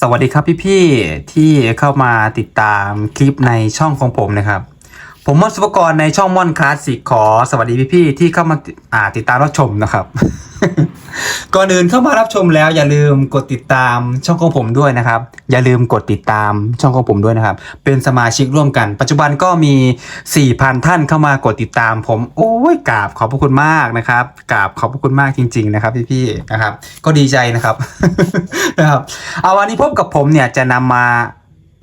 สวัสดีครับพี่ๆที่เข้ามาติดตามคลิปในช่องของผมนะครับ ผมมอนสุปกรณ์ในช่องมอนคลาสสิกขอสวัสดีพี่ๆที่เข้ามาอ่าติดตามรับชมนะครับ ก่อนอื่นเข้ามารับชมแล้ว อย่าลืมกดติดตามช่องของผมด้วยนะครับ อย่าลืมกดติดตามช่องของผมด้วยนะครับ เป็นสมาชิกร่วมกัน ปัจจุบันก็มี 4,000 ท่านเข้ามากดติดตามผมโอ้ยกราบขอบพระคุณมากนะครับกราบขอบพระคุณมากจริง ๆ นะครับพี่ๆนะครับ ก็ดีใจนะครับนะครับเอาวันนี้พบกับผมเนี่ยจะนำมา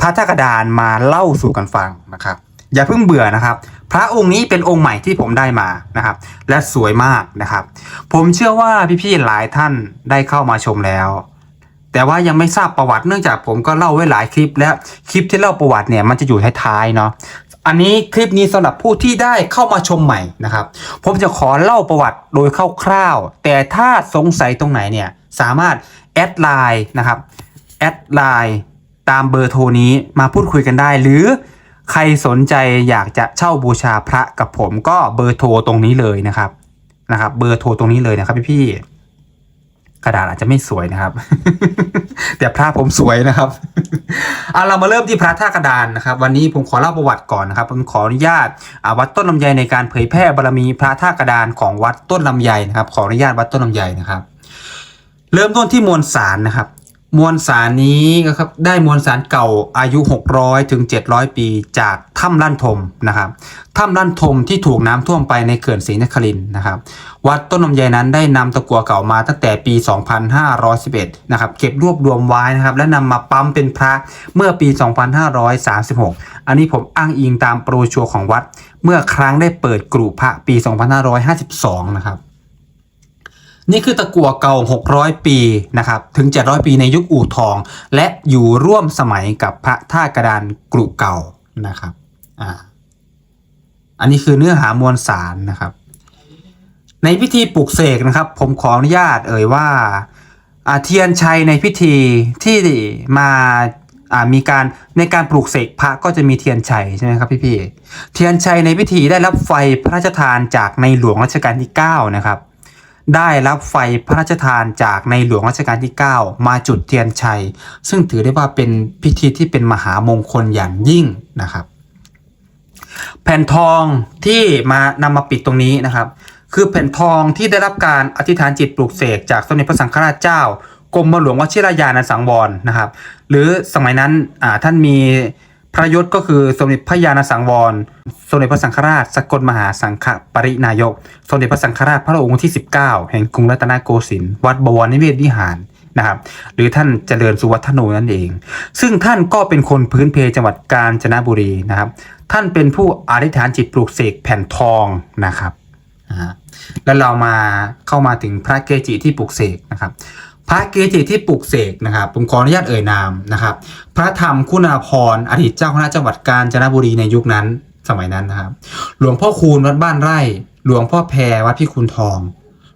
พระธกระดานมาเล่าสู่กันฟังนะครับ อย่าเพิ่งเบื่อนะครับ พระองค์นี้เป็นองค์ใหม่ที่ผมได้มานะครับ และสวยมากนะครับ ผมเชื่อว่าพี่ๆหลายท่านได้เข้ามาชมแล้ว แต่ว่ายังไม่ทราบประวัติเนื่องจากผมก็เล่าไว้หลายคลิป และคลิปที่เล่าประวัติเนี่ยมันจะอยู่ท้ายๆเนาะอันนี้คลิปนี้สำหรับผู้ที่ได้เข้ามาชมใหม่นะครับ ผมจะขอเล่าประวัติโดยคร่าวๆแต่ถ้าสงสัยตรงไหนเนี่ยสามารถแอดไลน์นะครับแอดไลน์ตามเบอร์โทรนี้มาพูดคุยกันได้หรือ ใครสนใจอยากจะเช่าบูชาพระกับผมก็เบอร์โทรตรงนี้เลยนะครับนะครับ เบอร์โทรตรงนี้เลยนะครับพี่ๆกระดาษอาจจะไม่สวยนะครับ แต่พระผมสวยนะครับเอาเรามาเริ่มที่พระท่ากระดานนะครับ วันนี้ผมขอเล่าประวัติก่อนนะครับ ผมขออนุญาตวัดต้นลำไยในการเผยแพร่บารมีพระท่ากระดานของวัดต้นลำไยนะครับ ขออนุญาตวัดต้นลำไยนะครับ เริ่มต้นที่มวลสารนะครับ มวลสารนี้ก็ครับได้มวลสารเก่าอายุ 600 ถึง 700 ปี จากถ้ำลั่นทมนะครับถ้ำลั่นทมที่ถูกน้ำท่วมไปในเขื่อนศรีนครินนะครับ วัดต้นลำไยนั้นได้นำตะกั่วเก่ามาตั้งแต่ปี 2511 นะครับ เก็บรวบรวมไว้นะครับ และนำมาปั๊มเป็นพระเมื่อปี 2536 อันนี้ผมอ้างอิงตามโปรชัวของวัด เมื่อครั้งได้เปิดกรุพระปี 2552 นะครับ นี่คือตะกั่วเก่า 600 ปีนะครับถึง 700 ปีในยุคอู่ทอง และอยู่ร่วมสมัยกับพระท่ากระดานกรุเก่านะครับอ่าอันนี้คือเนื้อหามวลสารนะครับ ในพิธีปลุกเสกนะครับ ผมขออนุญาตเอ่ยว่าอาเทียนชัยในพิธีที่มาอ่ามีการในการปลูกเสกพระก็จะมีเทียนชัยใช่ไหมครับพี่ๆเทียนชัยในพิธีได้รับไฟพระราชทานจากในหลวงรัชกาลที่ 9 นะครับ ได้รับไฟพระราชทานจากในหลวงรัชกาลที่ 9 มาจุดเทียนชัย ซึ่งถือได้ว่าเป็นพิธีที่เป็นมหามงคลอย่างยิ่งนะครับ แผ่นทองที่มานำมาปิดตรงนี้นะครับ คือแผ่นทองที่ได้รับการอธิษฐานจิตปลูกเสกจากสมเด็จพระสังฆราชเจ้ากรมหลวงวชิรยาณสังวรนะครับ หรือสมัยนั้นท่านมี พระยศก็คือสมเด็จพระยาณสังวร สมเด็จพระสังฆราช สกลมหาสังฆปรินายก สมเด็จพระสังฆราชพระองค์ที่ 19 แห่งกรุงรัตนโกสินทร์วัดบวรนิเวศวิหารนะครับ หรือท่านเจริญสุวัฒโนนั่นเอง ซึ่งท่านก็เป็นคนพื้นเพจังหวัดกาญจนบุรีนะครับ ท่านเป็นผู้อธิษฐานจิตปลูกเสกแผ่นทองนะครับแล้วเรามาเข้ามาถึงพระเกจิที่ปลูกเสกนะครับ พระเกจิที่ปลูกเสกนะครับ ผมขออนุญาตเอ่ยนามนะครับ พระธรรมคุณาภรณ์อดีตเจ้าคณะจังหวัดกาญจนบุรีในยุคนั้นสมัยนั้นนะครับ หลวงพ่อคูณวัดบ้านไร่ หลวงพ่อแพรวัดพิคุลทอง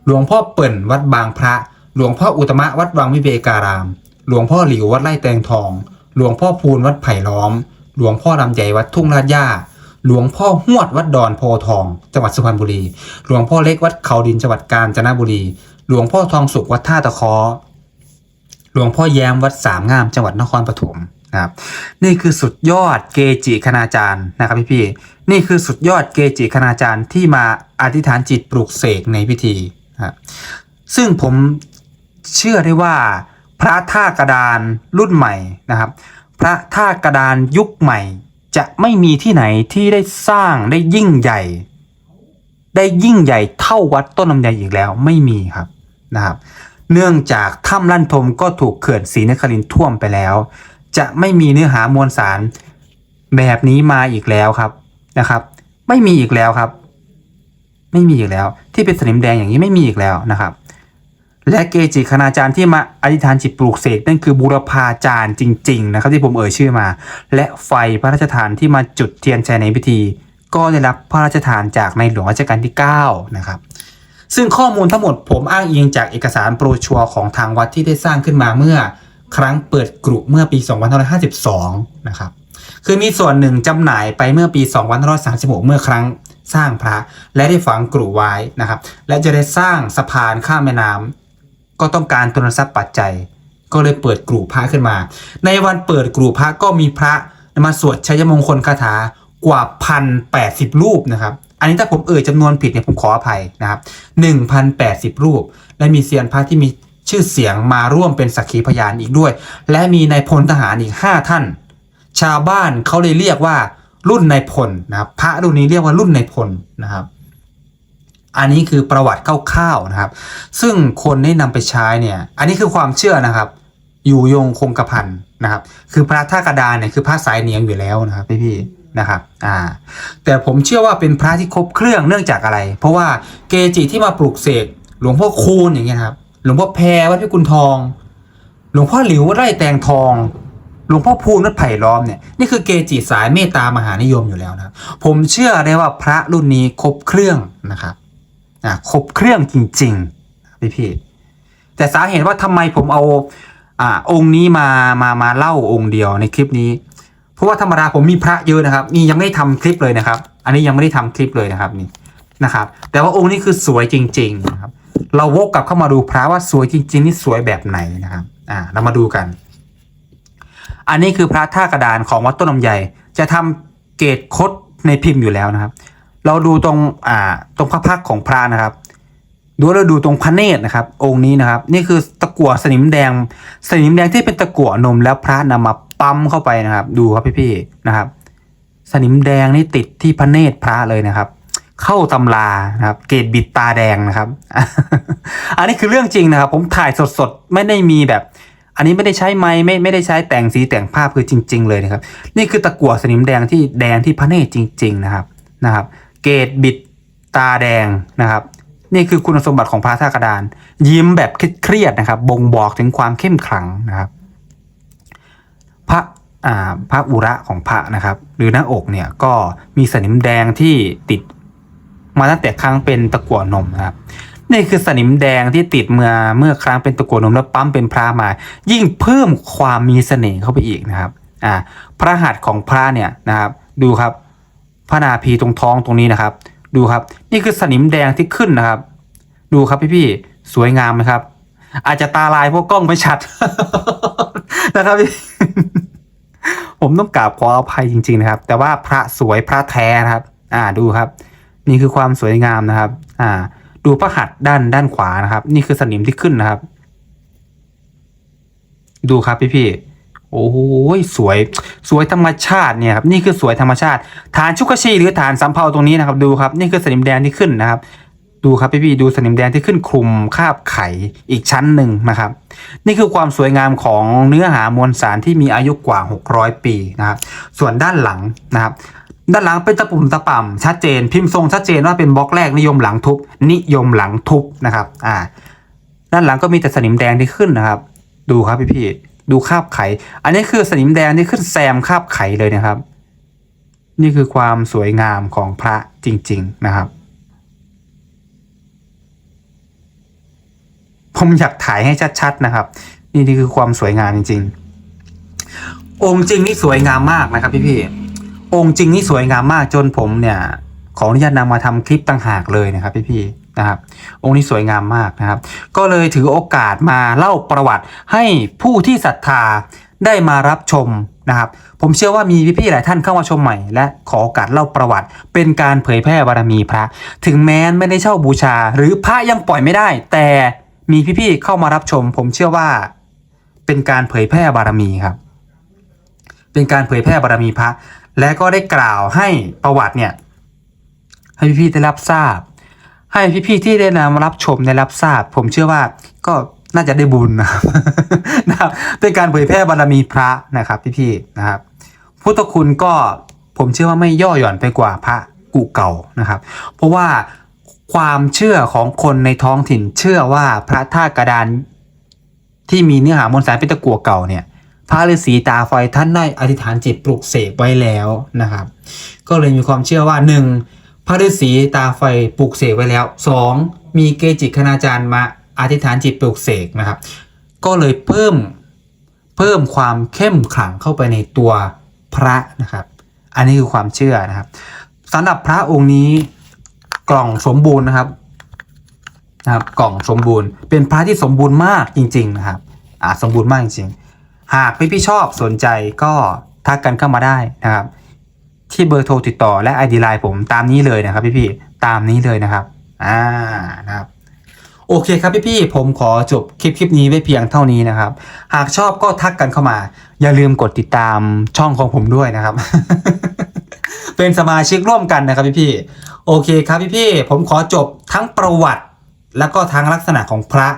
หลวงพ่อเปิ่นวัดบางพระ หลวงพ่ออุตมะวัดวังวิเวการาม หลวงพ่อหลิววัดไร่แตงทอง หลวงพ่อพูนวัดไผ่ล้อม หลวงพ่อลำใหญ่วัดทุ่งลาดย่าหลวงพ่อหวดวัดดอนโพทอง จังหวัดสุพรรณบุรี หลวงพ่อเล็กวัดเขาดินจังหวัดกาญจนบุรี หลวงพ่อทองสุขวัดท่าตะเคอ หลวงพ่อแย้มวัดสามงามจังหวัดนครปฐมนะครับนี่คือสุดยอดเกจิคณาจารย์นะครับพี่พี่ๆนี่คือสุดยอดเกจิคณาจารย์ที่มาอธิษฐานจิตปลุกเสกในพิธีนะครับซึ่งผมเชื่อได้ว่าพระท่ากระดานรุ่นใหม่นะครับ พระท่ากระดานยุคใหม่ จะไม่มีที่ไหนที่ได้สร้างได้ยิ่งใหญ่ ได้ยิ่งใหญ่เท่าวัดต้นลำไยอีกแล้วไม่มีครับนะครับ เนื่องจากถ้ำลั่นทมก็ถูกเขื่อนศรีนครินท่วมไปแล้ว จะไม่มีเนื้อหามวลสารแบบนี้มาอีกแล้วครับนะครับ ไม่มีอีกแล้วครับ ไม่มีอีกแล้ว ที่เป็นสนิมแดงอย่างนี้ไม่มีอีกแล้วนะครับ และเกจิคณาจารย์ที่มาอธิษฐานจิตปลูกเสกนั่นคือบูรพาจารย์จริง ๆ นะครับ ที่ผมเอ่ยชื่อมา และไฟพระราชทานที่มาจุดเทียนชัยในพิธี ก็ได้รับพระราชทานจากในหลวงรัชกาลที่ 9 นะครับ ซึ่งข้อมูลทั้งหมดผมอ้างอิงจากเอกสารโปรชัวร์ของทางวัดที่ได้สร้างขึ้นมาเมื่อครั้งเปิดกรุเมื่อปี 2552 นะครับ คือมีส่วนหนึ่งจำหน่ายไปเมื่อปี 2536 เมื่อครั้งสร้างพระและได้ฝังกรุไว้นะครับ และจะได้สร้างสะพานข้ามแม่น้ำก็ต้องการทุนทรัพย์ปัจจัย ก็เลยเปิดกรุพระขึ้นมา ในวันเปิดกรุพระก็มีพระมาสวดชัยมงคลคาถากว่าพันแปดสิบรูปนะครับอันนี้ถ้าผมเอ่ยจำนวนผิดเนี่ยผมขออภัยนะครับหนึ่งพันแปดสิบรูป และมีเซียนพระที่มีชื่อเสียงมาร่วมเป็นสักขีพยานอีกด้วย และมีนายพลทหารอีกห้าท่าน ชาวบ้านเขาเลยเรียกว่ารุ่นนายพลนะครับพระรุ่นนี้เรียกว่ารุ่นนายพลนะครับอันนี้คือประวัติคร่าวๆนะครับ ซึ่งคนได้นำไปใช้เนี่ย อันนี้คือความเชื่อนะครับ อยู่ยงคงกระพันนะครับ คือพระท่ากระดานเนี่ยคือพระสายเหนียงอยู่แล้วนะครับพี่ นะครับอ่าแต่ผมเชื่อว่าเป็นพระที่ครบเครื่องเนื่องจากอะไร เพราะว่าเกจิที่มาปลูกเสกหลวงพ่อคูณอย่างเงี้ยครับหลวงพ่อแพรวัดพิกุลทอง หลวงพ่อหลิววัดไร่แตงทองหลวงพ่อพูนวัดไผ่ล้อมเนี่ยนี่คือเกจิสายเมตตามหานิยมอยู่แล้วนะครับผมเชื่อได้ว่าพระรุ่นนี้ครบเครื่องนะครับอ่าครบเครื่องจริงๆพี่พี่แต่สาเหตุว่าทำไมผมเอาอ่าองค์นี้มามามาเล่าองค์เดียวในคลิปนี้ ราะว่าธรรมดาผมมีพระเยอะนะครับ นี่ยังไม่ได้ทำคลิปเลยนะครับ อันนี้ยังไม่ได้ทำคลิปเลยนะครับนี่นะครับ แต่ว่าองค์นี้คือสวยจริงๆนะครับ เราวกกลับเข้ามาดูพระว่าสวยจริง ๆ นี่สวยแบบไหนนะครับ อ่า เรามาดูกัน อันนี้คือพระท่ากระดานของวัดต้นลำไยจะทำเกตคดในพิมพ์อยู่แล้วนะครับ เราดูตรงอ่าตรงพระพักของพระนะครับดูเราดูตรงพระเนตรนะครับ องค์นี้นะครับ นี่คือตะกั่วสนิมแดง สนิมแดงที่เป็นตะกั่วนมแล้วพระนำมา ปั๊มเข้าไปนะครับ ดูครับพี่ๆนะครับ สนิมแดงนี่ติดที่พระเนตรพระเลยนะครับ เข้าตำรานะครับ เกตบิดตาแดงนะครับ อันนี้คือเรื่องจริงนะครับ ผมถ่ายสดๆ ไม่ได้มีแบบ อันนี้ไม่ได้ใช้ไม้ไม่ไม่ได้ใช้แต่งสีแต่งภาพคือจริง ๆ เลยนะครับ นี่คือตะกั่วสนิมแดงที่แดงที่พระเนตรจริง ๆ นะครับนะครับ เกตบิดตาแดงนะครับนี่คือคุณสมบัติของพระท่ากระดาน ยิ้มแบบเครียดนะครับ บ่งบอกถึงความเข้มขลังนะครับ พระอุระของพระนะครับ หรือหน้าอกเนี่ยก็มีสนิมแดงที่ติดมาตั้งแต่ครั้งเป็นตะกั่วนมนะครับนี่คือสนิมแดงที่ติดเมื่อเมื่อครั้งเป็นตะกั่วนมแล้วปั๊มเป็นพระมา ยิ่งเพิ่มความมีเสน่ห์เข้าไปอีกนะครับอ่าพระหัตถ์ของพระเนี่ยนะครับ ดูครับพระนาภีตรงท้องตรงนี้นะครับ ดูครับ นี่คือสนิมแดงที่ขึ้นนะครับ ดูครับพี่ๆสวยงามไหมครับ อาจจะตาลายพราะกล้องไม่ชัดนะครับพี่ ผมต้องกราบขออภัยจริง ๆ นะครับ แต่ว่าพระสวยพระแท้นะครับ อ่าดูครับ นี่คือความสวยงามนะครับ อ่า ดูพระหัตถ์ด้านด้านขวานะครับ นี่คือสนิมที่ขึ้นนะครับ ดูครับพี่ๆโอ้โหสวยสวยธรรมชาติเนี่ยครับนี่คือสวยธรรมชาติ ฐานชุกชีหรือฐานสำเภาตรงนี้นะครับ ดูครับ นี่คือสนิมแดงที่ขึ้นนะครับ ดูครับพี่ๆดูสนิมแดงที่ขึ้นคลุมคาบไข่อีกชั้นหนึ่งนะครับ นี่คือความสวยงามของเนื้อหามวลสารที่มีอายุกว่า 600 ปีนะครับ ส่วนด้านหลังนะครับ ด้านหลังเป็นตะปุ่มตะป่ำชัดเจน พิมพ์ทรงชัดเจนว่าเป็นบล็อกแรกนิยมหลังทุบ นิยมหลังทุบนะครับ อ่า ด้านหลังก็มีแต่สนิมแดงที่ขึ้นนะครับ ดูครับพี่พี่ดูคาบไข่ อันนี้คือสนิมแดงที่ขึ้นแซมคาบไข่เลยนะครับ นี่คือความสวยงามของพระจริง ๆ นะครับ มอยากถ่ายให้ชัด ๆ นะครับ นี่นี่คือความสวยงามจริง ๆ องค์จริงนี่สวยงามมากนะครับ พี่ๆองค์จริงนี่สวยงามมากจนผมเนี่ย ขออนุญาตนำมาทำคลิปต่างหากเลยนะครับ พี่ๆนะครับองค์นี้สวยงามมากนะครับ ก็เลยถือโอกาสมาเล่าประวัติให้ผู้ที่ศรัทธาได้มารับชมนะครับ ผมเชื่อว่ามีพี่ๆหลายท่านเข้ามาชมใหม่ และขอโอกาสเล่าประวัติ เป็นการเผยแพร่บารมีพระ ถึงแม้ไม่ได้เช่าบูชา หรือพระยังปล่อยไม่ได้ แต่ มีพี่ๆเข้ามารับชม ผมเชื่อว่า เป็นการเผยแพร่บารมีครับ เป็นการเผยแพร่บารมีพระ และก็ได้กล่าวให้ประวัติเนี่ย ให้พี่ๆได้รับทราบ ให้พี่ๆที่ได้นำรับชมได้รับทราบ ผมเชื่อว่าก็น่าจะได้บุญนะครับ เป็นการเผยแพร่บารมีพระนะครับพี่ๆนะครับ พุทธคุณก็ผมเชื่อว่าไม่ย่อหย่อนไปกว่าพระกูเก่านะครับ เพราะว่า ความเชื่อของคนในท้องถิ่นเชื่อว่าพระท่ากระดาน ที่มีเนื้อหามวลสารเป็นตะกั่วเก่าเนี่ยพระฤาษีตาไฟท่านได้อธิษฐานจิตปลุกเสกไว้แล้วนะครับ ก็เลยมีความเชื่อว่าหนึ่งพระฤาษีตาไฟปลุกเสกไว้แล้วสองมีเกจิคณาจารย์มาอธิษฐานจิตปลุกเสกนะครับ ก็เลยเพิ่มเพิ่มความเข้มขลังเข้าไปในตัวพระนะครับ อันนี้คือความเชื่อนะครับสำหรับพระองค์นี้ กล่องสมบูรณ์นะครับนะครับ กล่องสมบูรณ์ เป็นพระที่สมบูรณ์มากจริง ๆ นะครับ อ่าสมบูรณ์มากจริงๆหากพี่พี่ชอบสนใจก็ทักกันเข้ามาได้นะครับ ที่เบอร์โทรติดต่อและ ID ไลน์ผมตามนี้เลยนะครับ พี่พี่ตามนี้เลยนะครับ อ่านะครับโอเคครับพี่ๆผมขอจบคลิปคลิปนี้ไว้เพียงเท่านี้นะครับ หากชอบก็ทักกันเข้ามา อย่าลืมกดติดตามช่องของผมด้วยนะครับ เป็นสมาชิกร่วมกันนะครับพี่ๆ โอเคครับพี่พี่ผมขอจบทั้งประวัติ แล้วก็ทั้งลักษณะของพระ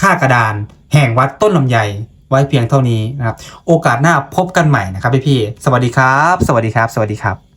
ท่ากระดาน แห่งวัดต้นลำไยไว้เพียงเท่านี้นะครับ โอกาสหน้าพบกันใหม่นะครับพี่พี่สวัสดีครับ สวัสดีครับ สวัสดีครับ